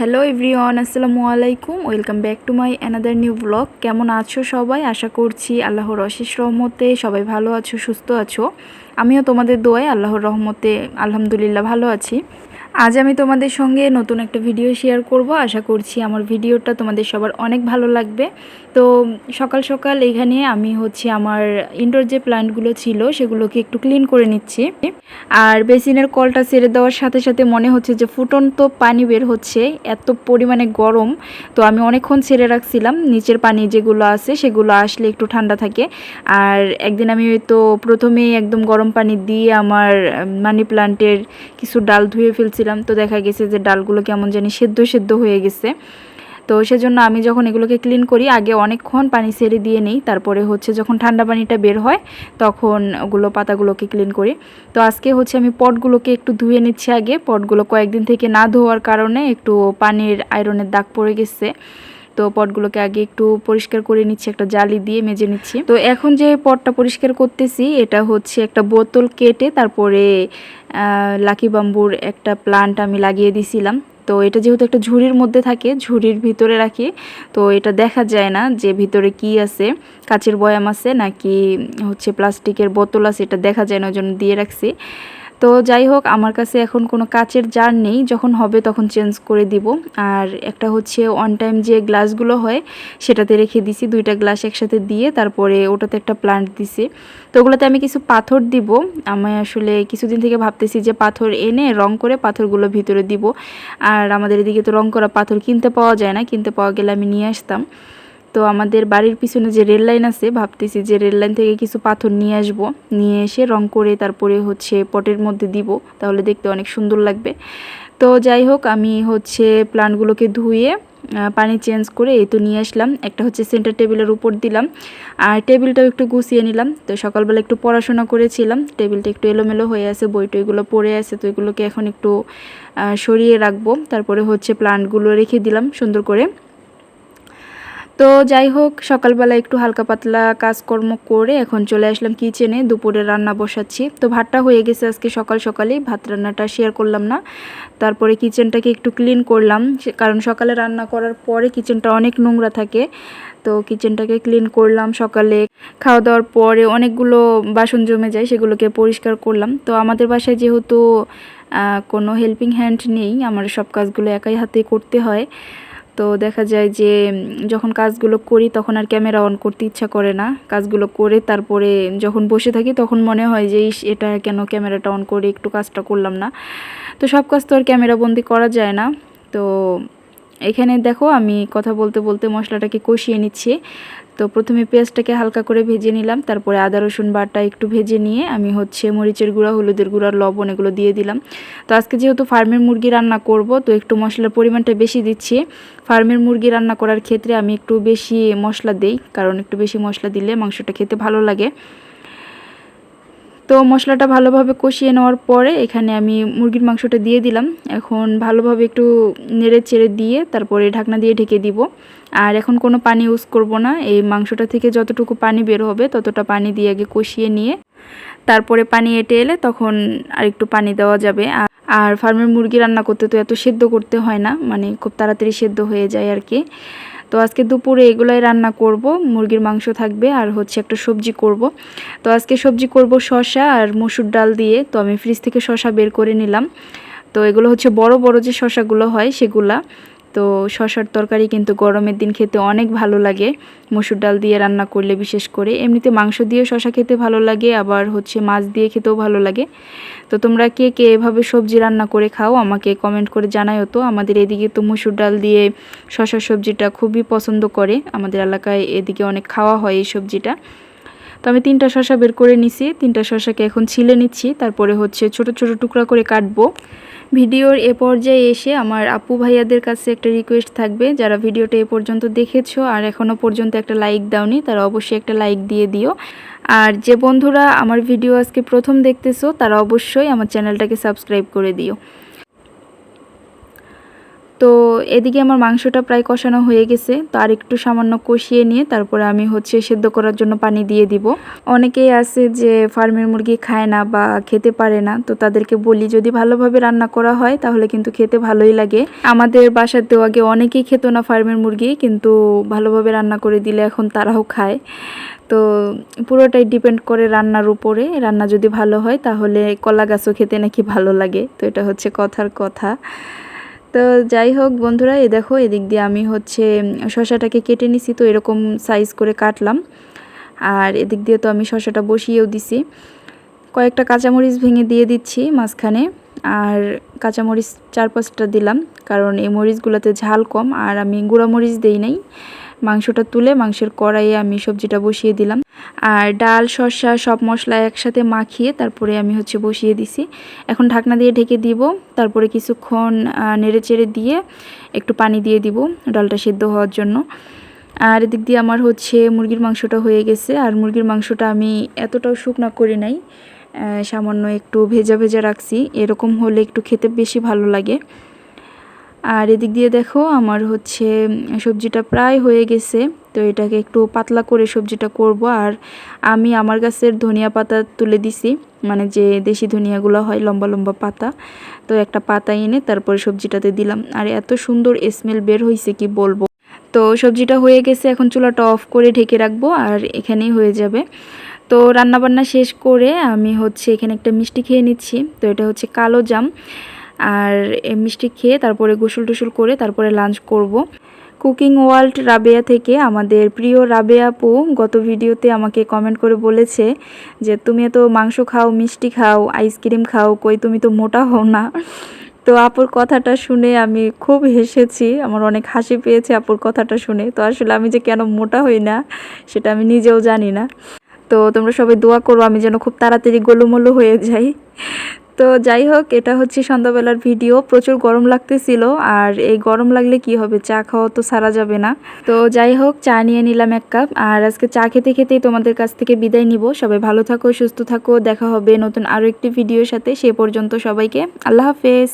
Hello everyone আসসালামু আলাইকুম welcome back to my another new blog কেমন আছো সবাই? আশা করছি আল্লাহর অশেষ রহমতে সবাই ভালো আছো, সুস্থ আছো। আমিও তোমাদের দোয়াই আল্লাহর রহমতে আলহামদুলিল্লাহ ভালো আছি। আজ আমি তোমাদের সঙ্গে নতুন একটা ভিডিও শেয়ার করব। আশা করছি আমার ভিডিওটা তোমাদের সবার অনেক ভালো লাগবে। তো সকাল সকাল এখানে আমি হচ্ছে আমার ইনডোর যে প্ল্যান্টগুলো ছিল, সেগুলোকে একটু ক্লিন করে নিচ্ছি। আর বেসিনের কলটা ছেড়ে দেওয়ার সাথে সাথে মনে হচ্ছে যে ফুটন্ত পানি বের হচ্ছে, এত পরিমাণে গরম। তো আমি অনেকক্ষণ ছেড়ে রাখছিলাম, নিচের পানি যেগুলো আছে সেগুলো আসলে একটু ঠান্ডা থাকে। আর একদিন আমি তো প্রথমেই একদম গরম পানি দিয়ে আমার মানি প্লান্টের কিছু ডাল ধুয়ে ফেলছিলাম। তো দেখা গেছে যে ডালগুলো কেমন জানি সেদ্ধ সেদ্ধ হয়ে গেছে। তো সেজন্য আমি যখন এগুলোকে ক্লিন করি, আগে অনেকক্ষণ পানি ছেড়ে দিয়ে নেই, তারপরে হচ্ছে যখন ঠান্ডা পানিটা বের হয়, তখন ওগুলো পাতাগুলোকে ক্লিন করি। তো আজকে হচ্ছে আমি পটগুলোকে একটু ধুয়ে নিচ্ছি আগে, পটগুলো কয়েকদিন থেকে না ধোয়ার কারণে একটু পানির আয়রনের দাগ পড়ে গেছে। তো পটগুলোকে আগে একটু পরিষ্কার করে নিচ্ছি, একটা জালি দিয়ে মেজে নিচ্ছি। তো এখন যে পটটা পরিষ্কার করতেছি, এটা হচ্ছে একটা বোতল কেটে তারপরে লাকি বাম্বুর একটা প্লান্ট আমি লাগিয়ে দিছিলাম। তো এটা যেহেতু একটা ঝুড়ির মধ্যে থাকে, ঝুড়ির ভিতরে রাখি, তো এটা দেখা যায় না যে ভিতরে কি আছে, কাচের বয়াম আছে নাকি হচ্ছে প্লাস্টিকের বোতল আছে, এটা দেখা যায় না, ওই জন্য দিয়ে রাখছি। তো যাই হোক, আমার কাছে এখন কোনো কাচের জার নেই। যখন হবে তখন চেঞ্জ করে দিব। আর একটা হচ্ছে ওয়ান টাইম যে গ্লাসগুলো হয়, সেটাতে রেখে দিছি। দুইটা গ্লাস একসাথে দিয়ে তারপরে ওটাতে একটা প্লান্ট দিছি। তো ওগুলোতে আমি কিছু পাথর দিব। আমি আসলে কিছুদিন থেকে ভাবতেছি যে পাথর এনে রং করে পাথরগুলো ভিতরে দিব। আর আমাদের এদিকে তো রং করা পাথর কিনতে পাওয়া যায় না। কিনতে পাওয়া গেলে আমি নিয়ে আসতাম। তো আমাদের বাড়ির পিছনে যে রেল লাইন আছে, ভাবতেছি যে রেল লাইন থেকে কিছু পাথর নিয়ে আসব। নিয়ে এসে রং করে তারপরে হচ্ছে পটের মধ্যে দিব, তাহলে দেখতে অনেক সুন্দর লাগবে। তো যাই হোক, আমি হচ্ছে প্লান্টগুলোকে ধুয়ে পানি চেঞ্জ করে এই তো নিয়ে আসলাম। একটা হচ্ছে সেন্টার টেবিলের উপর দিলাম। আর টেবিলটাও একটু গুছিয়ে নিলাম। তো সকালবেলা একটু পড়াশোনা করেছিলাম। টেবিলটা একটু এলোমেলো হয়ে আছে বইটা এগুলো পড়ে আছে, তো এগুলোকে এখন একটু সরিয়ে রাখব। তারপরে হচ্ছে প্লান্টগুলো রেখে দিলাম সুন্দর করে। তো যাই হোক, সকালবেলা একটু হালকা পাতলা কাজকর্ম করে এখন চলে আসলাম কিচেনে দুপুরে রান্না বসাচ্ছি। তো ভাতটা হয়ে গেছে আজকে সকাল সকালেই, ভাত রান্নাটা শেয়ার করলাম না। তারপরে কিচেনটাকে একটু ক্লিন করলাম কারণ সকালে রান্না করার পরে কিচেনটা অনেক নোংরা থাকে। তো কিচেনটাকে ক্লিন করলাম সকালে। খাওয়া দাওয়ার পরে অনেকগুলো বাসন জমে যায়, সেগুলোকে পরিষ্কার করলাম। তো আমাদের বাসায় যেহেতু কোনো হেল্পিং হ্যান্ড নেই, আমার সব কাজগুলো একাই হাতে করতে হয়। তো দেখা যায় যে যখন কাজগুলো করি তখন আর ক্যামেরা অন করতে ইচ্ছা করে না। কাজগুলো করে তারপরে যখন বসে থাকি তখন মনে হয় যে, ইস, এটা কেন ক্যামেরাটা অন করে একটু কাজটা করলাম না? তো সব কাজ তো আর ক্যামেরা বন্দি করা যায় না। তো এখানে দেখো আমি কথা বলতে বলতে মশলাটাকে কষিয়ে নিচ্ছি। তো প্রথমে পেঁয়াজটাকে হালকা করে ভেজে নিলাম, তারপরে আদা, রসুন বাটা একটু ভেজে নিয়ে আমি হচ্ছে মরিচের গুঁড়া, হলুদের গুঁড়া, লবণ এগুলো দিয়ে দিলাম। তো আজকে যেহেতু ফার্মের মুরগি রান্না করব, তো একটু মশলার পরিমাণটা বেশি দিচ্ছি। ফার্মের মুরগি রান্না করার ক্ষেত্রে আমি একটু বেশি মশলা দেই, কারণ একটু বেশি মশলা দিলে মাংসটা খেতে ভালো লাগে। তো মশলাটা ভালোভাবে কষিয়ে নেওয়ার পরে এখানে আমি মুরগির মাংসটা দিয়ে দিলাম। এখন ভালোভাবে একটু নেড়ে চেড়ে দিয়ে তারপরে ঢাকনা দিয়ে ঢেকে দিব। আর এখন কোনো পানি ইউজ করব না। এই মাংসটা থেকে যতটুকু পানি বের হবে ততটা পানি দিয়ে আগে কষিয়ে নিয়ে তারপরে পানি এটে এলে তখন আর একটু পানি দেওয়া যাবে। আর ফার্মের মুরগি রান্না করতে তো এত সেদ্ধ করতে হয় না মানে খুব তাড়াতাড়ি সেদ্ধ হয়ে যায় আর কি। তো আজকে দুপুরে এগুলাই রান্না করব, মুরগির মাংস থাকবে আর হচ্ছে একটা সবজি করব। তো আজকে সবজি করব শশা আর মসুর ডাল দিয়ে, তো আমি ফ্রিজ থেকে শশা বের করে নিলাম। তো এগুলো হচ্ছে বড় বড় যে শশাগুলো হয় সেগুলা। তো শশার তরকারি কিন্তু গরমের দিন খেতে অনেক ভালো লাগে। মসুর ডাল দিয়ে রান্না করলে বিশেষ করে। এমনিতে মাংস দিয়ে শশা খেতে ভালো লাগে, আবার হচ্ছে মাছ দিয়ে খেতেও ভালো লাগে। তো তোমরা কে কে এভাবে সবজি রান্না করে খাও আমাকে কমেন্ট করে জানাই তো। আমাদের এদিকে তো মসুর ডাল দিয়ে শশা সবজিটা খুবই পছন্দ করে। আমাদের এলাকায় এদিকে অনেক খাওয়া হয় এই সবজিটা। তো আমি তিনটা শশা বের করে নিছি। তিনটা শশাকে এখন ছিলে নিচ্ছি। তারপরে হচ্ছে ছোট ছোট টুকরা করে কাটবো। ভিডিওর এ পর্যায়ে এসে আমার আপু ভাইয়াদের কাছে একটা রিকোয়েস্ট থাকবে। যারা ভিডিওটা এ পর্যন্ত দেখেছ আর এখনও পর্যন্ত একটা লাইক দাওনি, তারা অবশ্যই একটা লাইক দিয়ে দিও। আর যে বন্ধুরা আমার ভিডিও আজকে প্রথম দেখতেছো, তারা অবশ্যই আমার চ্যানেলটাকে সাবস্ক্রাইব করে দিও। এদিকে আমার মাংসটা প্রায় কষানো হয়ে গেছে, তো আর একটু সামান্য কষিয়ে নিয়ে তারপরে আমি হচ্ছে সেদ্ধ করার জন্য পানি দিয়ে দিব। অনেকেই আছে যে ফার্মের মুরগি খায় না বা খেতে পারে না, তো তাদেরকে বলি যদি ভালোভাবে রান্না করা হয় তাহলে কিন্তু খেতে ভালোই লাগে। আমাদের বাসাতেও আগে অনেকেই খেত না ফার্মের মুরগি, কিন্তু ভালোভাবে রান্না করে দিলে এখন তারাও খায়। তো পুরোটাই ডিপেন্ড করে রান্নার উপরে, রান্না যদি ভালো হয় তাহলে কলা গাছও খেতে নাকি ভালো লাগে, তো এটা হচ্ছে কথার কথা। তো যাই হোক বন্ধুরা এ দেখো, এদিক দিয়ে আমি হচ্ছে শশাটাকে কেটে নিছি, তো এরকম সাইজ করে কাটলাম। আর এদিক দিয়ে তো আমি শশাটা বসিয়েও দিছি। কয়েকটা কাঁচামরিচ ভেঙে দিয়ে দিচ্ছি মাঝখানে, আর কাঁচামরিচ চার পাঁচটা দিলাম, কারণ এই মরিচগুলোতে ঝাল কম, আর আমি গুঁড়া মরিচ দেই নাই। মাংসটা তুলে মাংসের কড়াইয়ে আমি সবজিটা বসিয়ে দিলাম। আর ডাল, শসা সব মশলা একসাথে মাখিয়ে তারপরে আমি হচ্ছে বসিয়ে দিছি। এখন ঢাকনা দিয়ে ঢেকে দিব, তারপরে কিছুক্ষণ নেড়ে চেড়ে দিয়ে একটু পানি দিয়ে দিব ডালটা সেদ্ধ হওয়ার জন্য। আর এদিক দিয়ে আমার হচ্ছে মুরগির মাংসটা হয়ে গেছে, আর মুরগির মাংসটা আমি এতটাও শুকনা করি নাই সামান্য একটু ভেজা ভেজা রাখছি, এরকম হলে একটু খেতে বেশি ভালো লাগে। আর এদিক দিয়ে দেখো আমার হচ্ছে সবজিটা প্রায় হয়ে গেছে। তো এটাকে একটু পাতলা করে সবজিটা করব। আর আমি আমার গাছের ধনিয়া পাতা তুলে দিছি। মানে যে দেশি ধনিয়াগুলো হয়, লম্বা লম্বা পাতা। তো একটা পাতা এনে তারপরে সবজিটাতে দিলাম। আর এত সুন্দর স্মেল বের হয়েছে কি বলব? তো সবজিটা হয়ে গেছে, এখন চুলাটা অফ করে ঢেকে রাখব আর এখানেই হয়ে যাবে। তো রান্নাবান্না শেষ করে আমি হচ্ছে এখানে একটা মিষ্টি খেয়ে নিচ্ছি। তো এটা হচ্ছে কালো জাম। আর মিষ্টি খেয়ে তারপরে গোসল টুসুল করে তারপরে লাঞ্চ করব। কুকিং ওয়ার্ল্ড রাবেয়া থেকে আমাদের প্রিয় রাবেয়া আপু গত ভিডিওতে আমাকে কমেন্ট করে বলেছে যে, তুমি তো মাংস খাও, মিষ্টি খাও আইসক্রিম খাও, কই তুমি তো মোটা হও না? তো আপুর কথাটা শুনে আমি খুব হেসেছি, আমার অনেক হাসি পেয়েছে আপুর কথাটা শুনে। তো আসলে আমি যে কেন মোটা হই না, সেটা আমি নিজেও জানি না। তো তোমরা সবাই দোয়া করো, আমি যেন খুব তাড়াতাড়ি গোলুমোলু হয়ে যাই। তো যাই হোক, এটা হচ্ছে সন্ধ্যাবেলার ভিডিও। প্রচুর গরম লাগতেছিল, আর এই গরম লাগলে কি হবে? চা খাওয়া তো সারা যাবে না। তো যাই হোক, চা নিয়ে নিলাম এক কাপ। আর আজকে চা খেতে খেতেই তোমাদের কাছ থেকে বিদায় নিব। সবাই ভালো থাকো, সুস্থ থাকো। দেখা হবে নতুন আরও একটি ভিডিওর সাথে। সে পর্যন্ত সবাইকে আল্লাহ হাফেজ।